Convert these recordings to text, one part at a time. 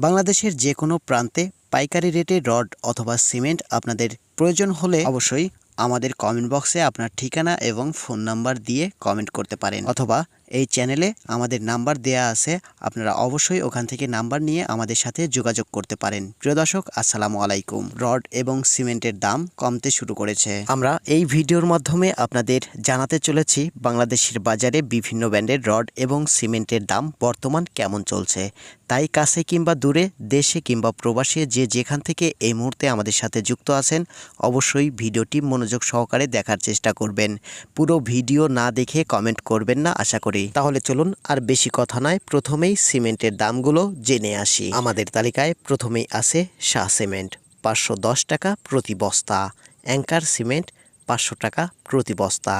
বাংলাদেশের যে কোনো প্রান্তে পাইকারি রেটে রড অথবা সিমেন্ট আপনাদের প্রয়োজন হলে অবশ্যই আমাদের কমেন্ট বক্সে আপনার ঠিকানা এবং ফোন নাম্বার দিয়ে কমেন্ট করতে পারেন। অথবা এই চ্যানেলে আমাদের নাম্বার দেয়া আছে। আপনারা অবশ্যই ওখান থেকে নাম্বার নিয়ে আমাদের সাথে যোগাযোগ করতে পারেন। প্রিয় দর্শক, আসসালামু আলাইকুম। রড এবং সিমেন্টের দাম কমতে শুরু করেছে। আমরা এই ভিডিওর মাধ্যমে আপনাদের জানাতে চলেছি বাংলাদেশের বাজারে বিভিন্ন ব্র্যান্ডের রড এবং সিমেন্টের দাম বর্তমান কেমন চলছে। তাই কাছে কিংবা দূরে, দেশে কিংবা প্রবাসে যে যেখান থেকে এই মুহূর্তে আমাদের সাথে যুক্ত আছেন, অবশ্যই ভিডিওটি মনোযোগ সহকারে দেখার চেষ্টা করবেন। পুরো ভিডিও না দেখে কমেন্ট করবেন না, আশা করি তাহলে চলুন আর বেশি কথা নয়, প্রথমেই সিমেন্টের দামগুলো জেনে আসি। আমাদের তালিকায় প্রথমেই আছে শাহ সিমেন্ট, পাঁচশো দশ টাকা প্রতি বস্তা। অ্যাঙ্কার সিমেন্ট, পাঁচশো টাকা প্রতি বস্তা।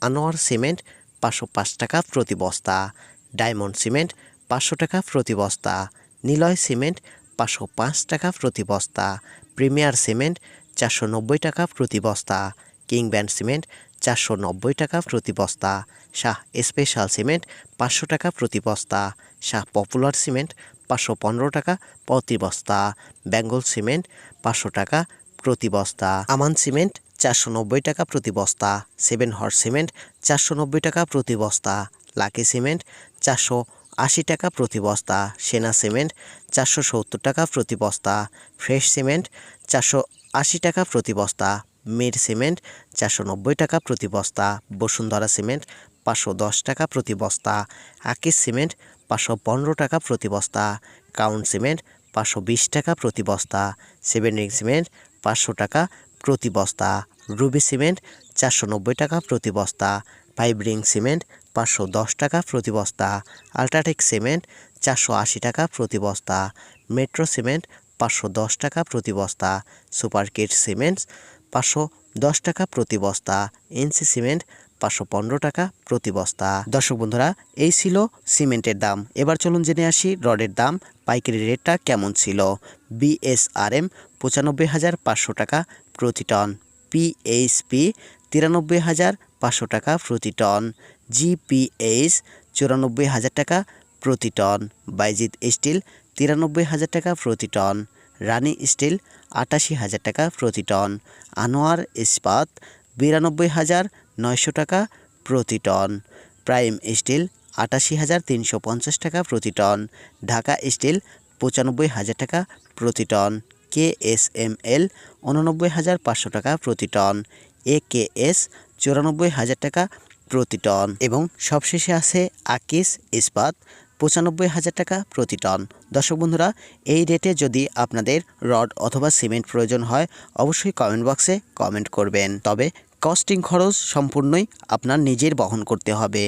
আনোয়ার সিমেন্ট, পাঁচশো পাঁচ টাকা প্রতি বস্তা। ডায়মন্ড সিমেন্ট, পাঁচশো টাকা প্রতি বস্তা। নিলয় সিমেন্ট, পাঁচশো পাঁচ টাকা প্রতি বস্তা। প্রিমিয়ার সিমেন্ট, চারশো নব্বই টাকা প্রতি বস্তা। কিং ব্যান্ড সিমেন্ট চারশো নব্বই টাকা প্রতি বস্তা। শাহ স্পেশাল সিমেন্ট পাঁচশো টাকা প্রতি বস্তা। শাহ পপুলার সিমেন্ট পাঁচশো পনেরো টাকা প্রতি বস্তা। বেঙ্গল সিমেন্ট পাঁচশো টাকা প্রতি বস্তা। আমান সিমেন্ট চারশো নব্বই টাকা প্রতি বস্তা। সেভেন হর্স সিমেন্ট চারশো নব্বই টাকা প্রতি বস্তা। লাকি সিমেন্ট চারশো আশি টাকা প্রতি বস্তা। সেনা সিমেন্ট চারশো সত্তর টাকা প্রতি বস্তা। ফ্রেশ সিমেন্ট চারশো আশি টাকা প্রতি বস্তা। মির সিমেন্ট চারশো নব্বই টাকা প্রতি বস্তা, বসুন্ধরা সিমেন্ট পাঁচশো দশ টাকা প্রতি বস্তা, আকিস সিমেন্ট পাঁচশো পনেরো টাকা প্রতি বস্তা কাউন্ট সিমেন্ট পাঁচশো বিশ টাকা প্রতি বস্তা সেভেন রিং সিমেন্ট পাঁচশো টাকা প্রতি বস্তা, রুবি সিমেন্ট চারশো নব্বই টাকা প্রতি বস্তা ফাইভ রিং সিমেন্ট পাঁচশো দশ টাকা প্রতি বস্তা, আলট্রাটেক সিমেন্ট চারশো আশি টাকা প্রতি বস্তা, মেট্রো সিমেন্ট পাঁচশো দশ টাকা প্রতি বস্তা সুপার কিট সিমেন্ট পাঁচশো দশ টাকা প্রতি বস্তা, এনসি সিমেন্ট পাঁচশো পনেরো টাকা প্রতি বস্তা। দর্শক বন্ধুরা, এই ছিল সিমেন্টের দাম। এবার চলুন জেনে আসি রডের দাম, পাইকারি রেটটা কেমন ছিল। বিএসআরএম পঁচানব্বই হাজার পাঁচশো টাকা প্রতি টন, পিএইচপি তিরানব্বই হাজার পাঁচশো টাকা প্রতি টন, জিপিএইচ চুরানব্বই হাজার টাকা প্রতি টন, বাইজিৎ স্টিল তিরানব্বই হাজার টাকা প্রতি টন রানী স্টিল আটাশি হাজার টাকা প্রতি টন, আনোয়ার ইস্পাত বিরানব্বই হাজার নয়শো টাকা প্রতি টন, প্রাইম স্টিল আটাশি হাজার তিনশো পঞ্চাশ টাকা প্রতি টন, ঢাকা স্টিল পঁচানব্বই হাজার টাকা প্রতি ton K S M L উননব্বই হাজার পাঁচশো টাকা প্রতি টন এ কে এস চুরানব্বই হাজার টাকা প্রতি টন এবং সবশেষে আছে আকিস ইস্পাত পঁচানব্বই হাজার টাকা প্রতি টন। দর্শক বন্ধুরা, এই রেটে যদি আপনাদের রড অথবা সিমেন্ট প্রয়োজন হয়, অবশ্যই কমেন্ট বক্সে কমেন্ট করবেন। তবে কস্টিং খরচ সম্পূর্ণই আপনার নিজের বহন করতে হবে।